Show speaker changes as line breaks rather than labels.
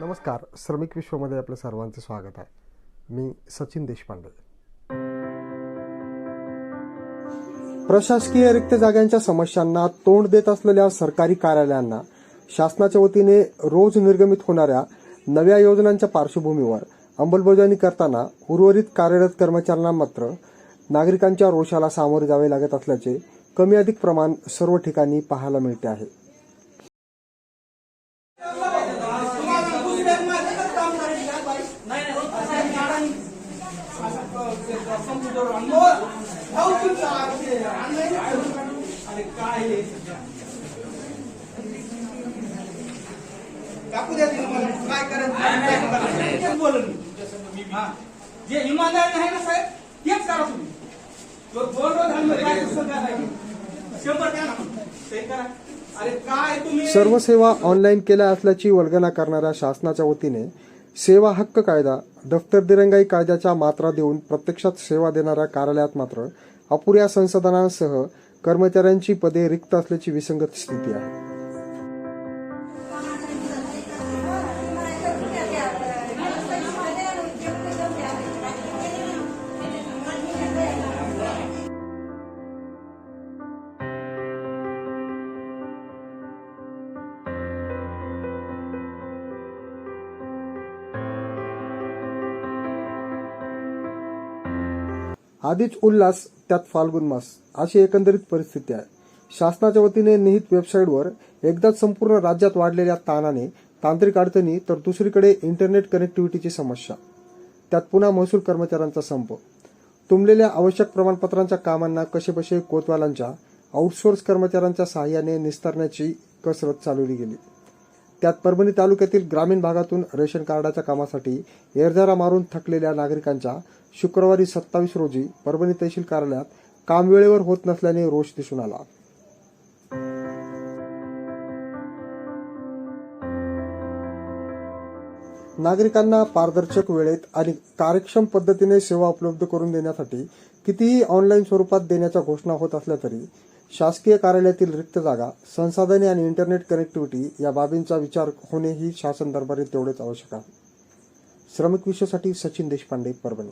नमस्कार श्रमिक विश्वमध्ये आपलं सर्वांचं स्वागत आहे. मी सचिन देशपांडे. प्रशासकीय रिक्त जागांच्या समस्यांना तोंड देत असलेल्या सरकारी कार्यालयांना शासनाच्या वतीने रोज निर्गमित होणाऱ्या नव्या योजनांच्या पार्श्वभूमीवर अंमलबजावणी करताना उर्वरित कार्यरत कर्मचाऱ्यांना मात्र नागरिकांच्या रोषाला सामोरे जावे लागत असल्याचे कमी अधिक प्रमाण सर्व ठिकाणी पाहायला मिळते आहे.
द्या. काय. हा. जे इमानदार आहे ना साहेब तेच करा तुम्ही जो दोन रोज. शंभर द्या ना करा अरे काय तुम्ही
सर्व सेवा ऑनलाईन केल्या असल्याची वल्गना करणाऱ्या शासनाच्या वतीने सेवा हक्क कायदा दफ्तर दिरंगाई कायद्याच्या मात्रा देऊन प्रत्यक्षात सेवा देणाऱ्या कार्यालयात मात्र अपुऱ्या संसाधनांसह कर्मचाऱ्यांची पदे रिक्त असल्याची विसंगत स्थिती आहे. आधीच उल्हास त्यात फाल्गुन मास. अशी एकंदरीत परिस्थिती आहे. शासनाच्या वतीने निहित वेबसाईटवर एकदाच संपूर्ण राज्यात वाढलेल्या ताणाने तांत्रिक अडचणी तर दुसरीकडे इंटरनेट कनेक्टिव्हिटीची समस्या. त्यात पुन्हा महसूल कर्मचाऱ्यांचा संप. तुंबलेल्या आवश्यक प्रमाणपत्रांच्या कामांना कसेबसे कोतवालांच्या आउटसोर्स कर्मचाऱ्यांच्या सहाय्याने निस्तारण्याची कसरत चालवली गेली. त्यात परभणी तालुक्यातील ग्रामीण भागातून रेशन कार्डाच्या कामासाठी एरझारा मारून थकलेल्या नागरिकांच्या शुक्रवारी सत्तावीस रोजी परभणी तहसील कार्यालयात काम वेळेवर होत नसल्याने रोष दिसून आला. नागरिकांना पारदर्शक वेळेत आणि कार्यक्षम पद्धतीने सेवा उपलब्ध करून देण्यासाठी कितीही ऑनलाईन स्वरूपात देण्याच्या घोषणा होत असल्या तरी शासकीय कार्यालयातील रिक्त जागा संसाधने आणि इंटरनेट कनेक्टिव्हिटी या बाबींचा विचार होणे ही शासन दरबारी तेवढेच आवश्यक आहे. श्रमिक विषयासाठी सचिन देशपांडे परभणी.